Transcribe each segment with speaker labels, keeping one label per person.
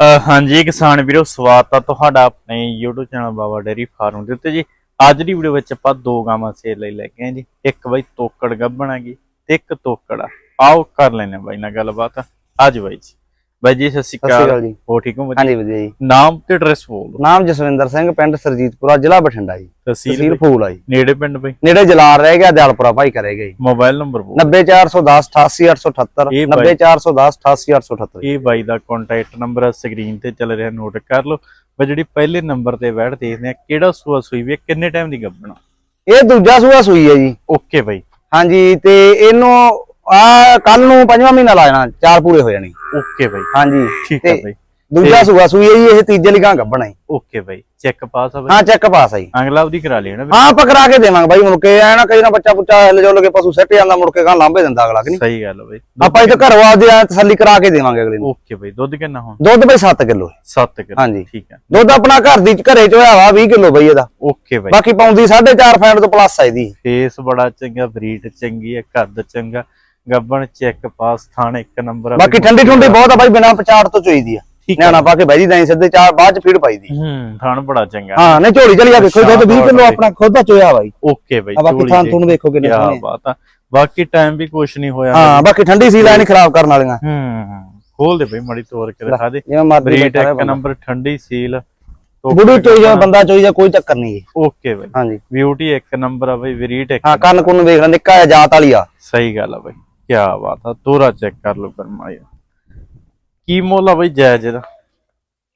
Speaker 1: ਅ, ਹਾਂਜੀ ਕਿਸਾਨ ਵੀਰੋ ਸਵਾਗਤ ਆ ਤੁਹਾਡਾ ਆਪਣੇ YouTube channel Baba dairy farm ਦੇ ਉੱਤੇ ਜੀ। ਅੱਜ ਦੀ ਵੀਡੀਓ ਵਿੱਚ ਆਪਾਂ ਦੋ ਗਾਵਾਂ ਸੇਲ ਲਈ ਲੈ ਕੇ ਆਏ ਜੀ। ਇੱਕ ਬਾਈ ਤੋਕੜ ਗੱਭਣ ਹੈਗੀ ਤੇ ਇੱਕ ਤੋਕੜ ਆ। ਆਓ ਕਰ ਲੈਨੇ ਬਾਈ ਨਾਲ ਗੱਲਬਾਤ। ਅੱਜ ਬਾਈ ਜੀ। ਬਾਈ ਜੀ ਸਤਿ ਸ਼੍ਰੀ ਅਕਾਲ
Speaker 2: ਜੀ।
Speaker 1: ਹੋ ਠੀਕ ਹੋ ਬਾਈ
Speaker 2: ਹਾਂਜੀ ਵਧੀਆ ਜੀ।
Speaker 1: ਨਾਮ ਤੇ ਐਡਰੈਸ ਬੋਲ
Speaker 2: ਨਾਮ ਜਸਵਿੰਦਰ ਸਿੰਘ ਪਿੰਡ ਸਰਜੀਤਪੁਰਾ ਜ਼ਿਲ੍ਹਾ ਬਠਿੰਡਾ ਜੀ।
Speaker 1: ਤਹਿਸੀਲ
Speaker 2: ਫੂਲ ਆ ਜੀ।
Speaker 1: ਨੇੜੇ ਪਿੰਡ ਬਾਈ?
Speaker 2: ਨੇੜੇ ਜਲਾਲ ਰਹਿ ਗਿਆ ਦਿਆਲਪੁਰਾ ਭਾਈ ਕਰੇਗਾ ਜੀ
Speaker 1: ਮੋਬਾਈਲ ਨੰਬਰ ਬੋਲ
Speaker 2: 90410 88878
Speaker 1: ਇਹ ਬਾਈ-
Speaker 2: 90410 88878
Speaker 1: ਇਹ ਬਾਈ ਦਾ ਕੰਟੈਕਟ ਨੰਬਰ ਆ ਸਕਰੀਨ ਤੇ ਚੱਲ ਰਿਹਾ ਨੋਟ ਕਰ ਲਓ। ਬਈ ਜਿਹੜੀ ਪਹਿਲੇ ਨੰਬਰ ਤੇ ਬੈਠ ਦੇਖਦੇ ਆ ਕਿਹੜਾ ਸੂਆ ਸੂਈ ਵੀ ਕਿੰਨੇ ਟਾਈਮ ਦੀ ਗੱਭਣਾ?
Speaker 2: ਇਹ ਦੂਜਾ ਸੂਆ ਸੂਈ ਹੈ ਜੀ।
Speaker 1: ਓਕੇ ਬਾਈ।
Speaker 2: ਹਾਂਜੀ ਤੇ ਇਹਨੂੰ ਆ ਕੱਲ ਨੂੰ ਪੰਜਵਾਂ ਮਹੀਨਾ ਲਾ ਜਾਣਾ ਚਾਰ ਪੂਰੇ ਹੋ ਜਾਣੇ।
Speaker 1: ਓਕੇ ਬਾਈ।
Speaker 2: ਹਾਂਜੀ
Speaker 1: ਠੀਕ ਹੈ
Speaker 2: ਤੇ
Speaker 1: ਬਾਈ।
Speaker 2: ਦੂਜਾ ਸੂਆ ਸੂਈ ਹੈ ਇਹ ਤੀਜੇ ਲਈ ਗਾਂ ਗੱਬਣਾ ਜੀ।
Speaker 1: ਓਕੇ ਬਾਈ ਚੈੱਕ ਪਾਸ ਆ ਬਾਈ।
Speaker 2: ਹਾਂ ਚੈੱਕ ਪਾਸ ਆ ਜੀ।
Speaker 1: ਅਗਲਾ ਉਹਦੀ ਕਰਾ ਨਾ
Speaker 2: ਹਾਂ ਆਪਾਂ ਕਰਾ ਕੇ ਦੇਵਾਂਗੇ ਬਾਈ ਮੁੜ ਕੇ ਐ ਨਾ ਕਈ ਨਾ ਬੱਚਾ ਪੁੱਚਾ ਹਿੱਲ ਜੋ ਲਗੇ ਪਸ਼ੂ ਸੱਟ ਜਾਂਦਾ ਮੁੜ ਕੇ ਗਾਂ ਲਾਂਭੇ ਦਿੰਦਾ ਅਗਲਾ ਕਿ ਨਹੀਂ?
Speaker 1: ਸਹੀ ਗੱਲ ਆ ਬਾਈ।
Speaker 2: ਆਪਾਂ ਇਹ ਘਰੋਂ ਆਪਦੇ ਐਂ ਤਸੱਲੀ ਕਰਾ ਕੇ ਦੇਵਾਂਗੇ ਅਗਲੇ ਨੂੰ।
Speaker 1: ਓਕੇ ਬਾਈ ਦੁੱਧ ਕਿੰਨਾ ਹੁਣ?
Speaker 2: ਦੁੱਧ ਬਈ 7 ਕਿਲੋ
Speaker 1: 7 ਕਿਲੋ
Speaker 2: ਹਾਂਜੀ।
Speaker 1: ਠੀਕ ਹੈ
Speaker 2: ਦੁੱਧ ਆਪਣਾ ਘਰ ਦੀ ਘਰੇ ਚ ਹੋਇਆ ਵਾ 20 ਕਿਲੋ ਬਈ ਇਹਦਾ।
Speaker 1: ਓਕੇ ਬਾਈ।
Speaker 2: ਬਾਕੀ ਪਾਉਂਦੀ 4.5 ਫੈਂਟ ਤੋਂ ਪਲੱਸ ਆ ਇਹਦੀ।
Speaker 1: ਫੇਸ ਬੜਾ ਚੰਗਾ ਬਰੀਡ ਚੰਗੀ ਹੈ ਕੱਦ ਚੰਗਾ। ਗੱਬਣ ਚੈੱਕ ਪਾਸ ਥਾਣ ਇੱਕ ਨੰਬਰ
Speaker 2: ਬਾਕੀ। ਠੰਡੀ ਠੁੰਡੀ ਬਹੁਤ ਆ ਬਾਈ ਬਿਨਾਂ ਪਚਾੜ ਤੋਂ ਚੋਈਦੀ ਆ। ਨਿਆਣਾ ਪਾ ਕੇ ਬਹਿ ਜੀ ਸਿੱਧੇ ਚਾਰ ਬਾਅਦ ਚ ਫੀਡ ਪਾਈ ਦੀ।
Speaker 1: ਹੂੰ ਥਾਣ ਬੜਾ ਚੰਗਾ।
Speaker 2: ਹਾਂ ਨਹੀਂ ਝੋਲੀ ਚਲੀ ਆ ਵੇਖੋ ਦੁੱਧ 20 ਕਿਲੋ ਆਪਣਾ ਖੁਦ ਦਾ ਚੋਇਆ ਬਾਈ।
Speaker 1: ਓਕੇ ਬਾਈ
Speaker 2: ਬਾਕੀ
Speaker 1: ਝੋਲੀ
Speaker 2: ਥਾਂ
Speaker 1: ਦੇ।
Speaker 2: ਤੁਹਾਨੂੰ ਵੇਖੋ ਕਿੰਨੇ ਸੋਹਣੇ ਆ।
Speaker 1: ਬਾਤ ਆ। ਬਾਕੀ ਟਾਈਮ ਵੀ ਕੁਛ ਨਹੀਂ ਹੋਇਆ।
Speaker 2: ਹਾਂ ਬਾਕੀ ਠੰਡੀ ਸੀ ਲਾਈਨ ਖਰਾਬ ਕਰਨ ਵਾਲੀਆਂ।
Speaker 1: ਹੂੰ ਖੋਲ ਦੇ ਬਈ ਮੜੀ ਤੋੜ ਕੇ ਦਿਖਾ ਦੇ।
Speaker 2: ਬੈਠਾ
Speaker 1: ਇੱਕ ਨੰਬਰ ਠੰਡੀ ਸੀਲ।
Speaker 2: ਬੁੱਢੂ ਚੋਈ ਜਾ ਬੰਦਾ ਚੋਈ ਜਾ ਕੋਈ ਚੱਕਰ ਨਹੀਂ
Speaker 1: ਓਕੇ ਬਾਈ।
Speaker 2: ਹਾਂਜੀ।
Speaker 1: ਬਿਊਟੀ ਇੱਕ ਨੰਬਰ ਆ ਬਈ ਬਰੀਡ ਇੱਕ
Speaker 2: ਹਾਂ ਕੰਨ ਕੁੰਨ ਵੇਖ ਲੈ ਨਿੱਕਾ ਜਾਤ ਵਾਲੀ ਆ।
Speaker 1: ਸਹੀ ਗੱਲ ਆ ਬਈ। ਕੀ ਬਾਤ ਆ ਤੋਰਾ ਚੈੱਕ ਕਰ ਲਓ ਕਰਮਾ ਯਾਰ ਕੀ ਮੁੱਲ ਆ ਬਈ ਜਾਇਜ਼ ਦਾ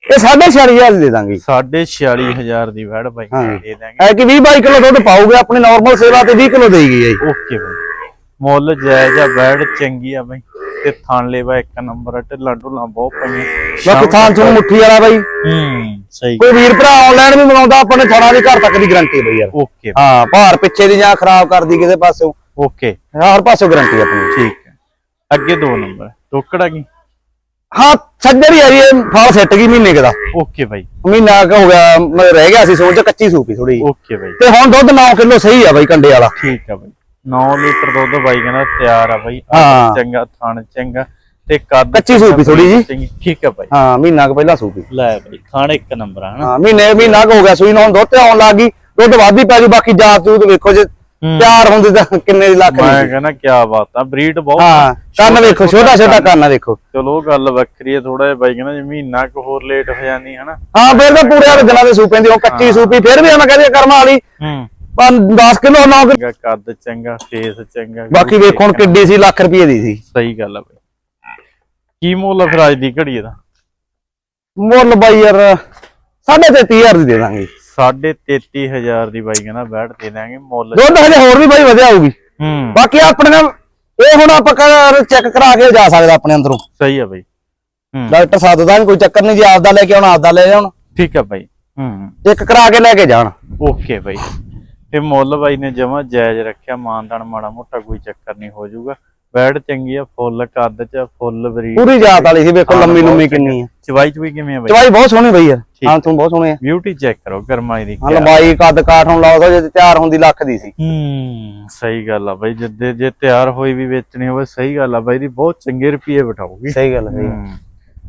Speaker 2: ਇਹ 6.5 ਦੀ ਦਾਂਗੇ।
Speaker 1: 46000 ਦੀ ਵੜ ਬਾਈ। ਦੇ ਦਾਂਗੇ।
Speaker 2: ਐ ਕਿ 20 22 ਕਿਲੋ ਦੁੱਧ ਪਾਉਗੇ ਆਪਣੀ ਨਾਰਮਲ ਸੇਵਾ ਤੇ 20 ਕਿਲੋ ਦੇਈ ਗਈ ਹੈ
Speaker 1: ਓਕੇ ਬਾਈ। ਮੁੱਲ ਜਾਇਜ਼ ਆ ਵੜ ਚੰਗੀ ਆ ਬਾਈ। ਤੇ ਥਣ ਲੈਵਾ ਇੱਕ ਨੰਬਰ ਢਿੱਲਾਂ ਢੁੱਲਾਂ ਬਹੁਤ ਪਈਆਂ
Speaker 2: ਬਾਕੀ ਥਾਂ ਤੋਂ ਮੁੱਠੀ ਵਾਲਾ ਬਾਈ।
Speaker 1: ਹੂੰ ਸਹੀ।
Speaker 2: ਕੋਈ ਵੀਰ ਭਰਾ ਆਨਲਾਈਨ ਵੀ ਮੰਗਾਉਂਦਾ ਆਪਣੇ ਥਾਣਾ ਦੀ ਘਰ ਤੱਕ ਦੀ ਗਾਰੰਟੀ ਬਈ ਯਾਰ।
Speaker 1: ਓਕੇ।
Speaker 2: ਹਾਂ ਭਾਰ ਪਿੱਛੇ ਦੀ ਜਾਂ ਖਰਾਬ ਕਰਦੀ ਕਿਸੇ ਪਾਸੋਂ
Speaker 1: ਓਕੇ
Speaker 2: ਹਰ ਪਾਸੋਂ ਗਾਰੰਟੀ ਆਪਣੀ।
Speaker 1: ਠੀਕ ਹੈ। ਅੱਗੇ ਦੋ ਨੰਬਰ ਟੋਕੜਾ ਕੀ
Speaker 2: ਹਾਂ ਸੱਜਰੀ ਆ ਜੀ ਇਹ ਫਾਲ ਸੈੱਟ ਗਈ ਮਹੀਨੇ ਦਾ।
Speaker 1: ਓਕੇ ਬਾਈ।
Speaker 2: ਮਹੀਨਾ ਕੁ ਹੋ ਗਿਆ ਮੈਂ ਰਹਿ ਗਿਆ ਸੀ ਸੋਚ ਕੱਚੀ ਸੂਪੀ ਥੋੜੀ
Speaker 1: ਓਕੇ ਬਾਈ।
Speaker 2: ਤੇ ਹੁਣ ਦੁੱਧ 9 ਕਿਲੋ ਸਹੀ ਆ ਬਾਈ ਕੰਡੇ ਵਾਲਾ।
Speaker 1: ਠੀਕ ਆ ਬਾਈ। 9 ਲੀਟਰ ਦੁੱਧ ਬਾਈ ਕਹਿੰਦਾ ਤਿਆਰ ਆ ਬਾਈ। ਚੰਗਾ ਥਣ ਚੰਗਾ ਤੇ ਕੱਦ
Speaker 2: ਕੱਚੀ ਸੂਪੀ ਥੋੜੀ ਜੀ।
Speaker 1: ਠੀਕ ਆ ਬਾਈ।
Speaker 2: ਹਾਂ ਮਹੀਨਾ ਕੁ ਪਹਿਲਾਂ ਸੂਪੀ
Speaker 1: ਲੈ ਬਾਈ ਥਣ ਇੱਕ ਨੰਬਰ ਆ ਹਨਾ
Speaker 2: ਹਾਂ ਮਹੀਨੇ ਮਹੀਨਾ ਕੁ ਹੋ ਗਿਆ ਸੂਈ ਨੂੰ ਦੁੱਧ ਤੇ ਆਉਣ ਲੱਗ ਗਈ। ਦੁੱਧ ਵੱਧ ਪੈ ਜੂ ਬਾਕੀ ਜਾਤ ਜੂਤ ਵੇਖੋ ਜੇ
Speaker 1: ਹੂੰ।
Speaker 2: ਤਿਆਰ ਹੁੰਦੀ ਤਾਂ ਕਿੰਨੇ ਲੱਖ
Speaker 1: ਮੈਂ ਕਹਿੰਦਾ ਕੀ ਬਾਤ ਆ ਬਰੀਡ ਬਹੁਤ
Speaker 2: ਹਾਂ ਕੰਨ ਵੇਖੋ ਛੋਟਾ ਛੋਟਾ ਕੰਨ। ਵੇਖੋ।
Speaker 1: ਚਲੋ ਗੱਲ ਵੱਖਰੀ ਹੈ ਥੋੜਾ ਜਿਹਾ ਬਾਈ ਕਹਿੰਦਾ ਜੇ ਮਹੀਨਾ ਕੁ ਹੋਰ ਲੇਟ ਹੋ ਜਾਂਦੀ ਹਨਾ?
Speaker 2: ਹਾਂ ਫਿਰ ਤਾਂ ਪੂਰੇ ਦਿਨਾਂ ਦੇ ਸੂਪੇ ਦੀ ਉਹ ਕੱਚੀ ਸੂਪੀ ਫਿਰ ਵੀ ਮੈਂ ਕਹਿੰਦੀ ਕਰਮਾ ਵਾਲੀ।
Speaker 1: ਹੂੰ।
Speaker 2: ਪਰ 10 ਕਿਲੋ 9
Speaker 1: ਚੰਗਾ ਕੱਦ ਚੰਗਾ ਫੇਸ ਚੰਗਾ
Speaker 2: ਬਾਕੀ ਵੇਖੋ ਹੁਣ ਕਿੱਡੀ ਸੀ ਲੱਖ ਰੁਪਏ ਦੀ ਸੀ।
Speaker 1: ਸਹੀ ਗੱਲ ਆ ਬਾਈ। ਕੀ ਮੁੱਲ ਆ ਫਿਰ ਅੱਜ ਦੀ ਘੜੀ ਦਾ?
Speaker 2: ਮੁੱਲ ਬਾਈ ਯਾਰ ਸਾਢੇ ਤੇ 30000 ਦੀ ਦੇ ਦਾਂਗੇ।
Speaker 1: 33000 ਦੀ ਬਾਈ ਕਹਿੰਦਾ ਬੈਠ ਦੇ ਦਾਂਗੇ ਮੁੱਲ
Speaker 2: ਦੁੱਧ ਹਜੇ ਹੋਰ ਵੀ ਬਾਈ ਵਧਿਆ ਹੋਊਗੀ।
Speaker 1: ਹੂੰ।
Speaker 2: ਬਾਕੀ ਆਪਣੇ ਨਾਲ ਇਹ ਹੁਣ ਆਪਾਂ ਚੈੱਕ ਕਰਾ ਕੇ ਜਾ ਸਕਦਾ ਆਪਣੇ ਅੰਦਰੋਂ।
Speaker 1: ਸਹੀ ਆ ਬਾਈ। ਹੂੰ।
Speaker 2: ਡਾਕਟਰ ਸਾਦਦਾ ਵੀ ਕੋਈ ਚੱਕਰ ਨਹੀਂ ਜੇ ਆਪਦਾ ਲੈ ਕੇ ਆਉਣਾ ਆਪਦਾ ਲੈ ਜਾਣ।
Speaker 1: ਠੀਕ ਆ ਬਾਈ। ਹੂੰ।
Speaker 2: ਇੱਕ ਕਰਾ ਕੇ ਲੈ ਕੇ ਜਾਣ।
Speaker 1: ਓਕੇ ਬਾਈ। ਤੇ ਮੁੱਲ ਬਾਈ ਨੇ ਜਮਾ ਜਾਇਜ਼ ਰੱਖਿਆ ਮਾਨਦਾਨ ਮਾੜਾ ਮੋਟਾ ਕੋਈ ਚੱਕਰ ਨਹੀਂ ਹੋ ਜਾਊਗਾ। ਬੈਡ ਚੰਗੀ ਆ ਫੁੱਲ ਕੱਦ ਚ ਫੁੱਲ
Speaker 2: ਪੂਰੀ ਜਾਤ ਵਾਲੀ ਸੀ ਵੇਖੋ ਲੰਮੀ ਕਿੰਨੀ ਆ।
Speaker 1: ਚਵਾਈ ਚੁਈ ਕਿਵੇਂ ਆ ਬਾਈ?
Speaker 2: ਚਵਾਈ ਬਹੁਤ ਸੋਹਣੀ ਬਈ ਯਾਰ। ਹਾਂ ਤੂੰ ਬਹੁਤ ਸੋਹਣੀ ਆ
Speaker 1: ਬਿਊਟੀ ਚੈੱਕ ਕਰੋ ਗਰਮਾਈ ਦੀ।
Speaker 2: ਹਾਂ ਲੰਬਾਈ ਕੱਦ ਕਾਠ ਹੁਣ ਲਾਓ ਜੇ ਤਿਆਰ ਹੁੰਦੀ ਲੱਖ ਦੀ ਸੀ।
Speaker 1: ਹੂੰ ਸਹੀ ਗੱਲ ਆ ਬਾਈ ਜਿੱਦੇ ਜੇ ਤਿਆਰ ਹੋਈ ਵੀ ਵੇਚਣੀ ਹੋਵੇ ਸਹੀ ਗੱਲ ਆ ਬਾਈ ਦੀ ਬਹੁਤ ਚੰਗੇ ਰੁਪਏ ਬਿਠਾਉਗੀ
Speaker 2: ਸਹੀ ਗੱਲ
Speaker 1: ਹੈ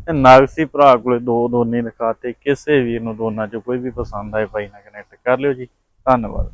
Speaker 1: ਤੇ ਨਾਗਸੀ ਭਰਾ ਕੋਲੇ ਦੋ ਦੋਨੇ ਲਿਖਾਤੇ ਕਿਸੇ ਵੀਰ ਨੂੰ ਦੋਨਾਂ ਚੋਂ ਕੋਈ ਵੀ ਪਸੰਦ ਆਏ ਬਾਈ ਨਾਲ ਕਨੈਕਟ ਕਰ ਲਿਓ ਜੀ। ਧੰਨਵਾਦ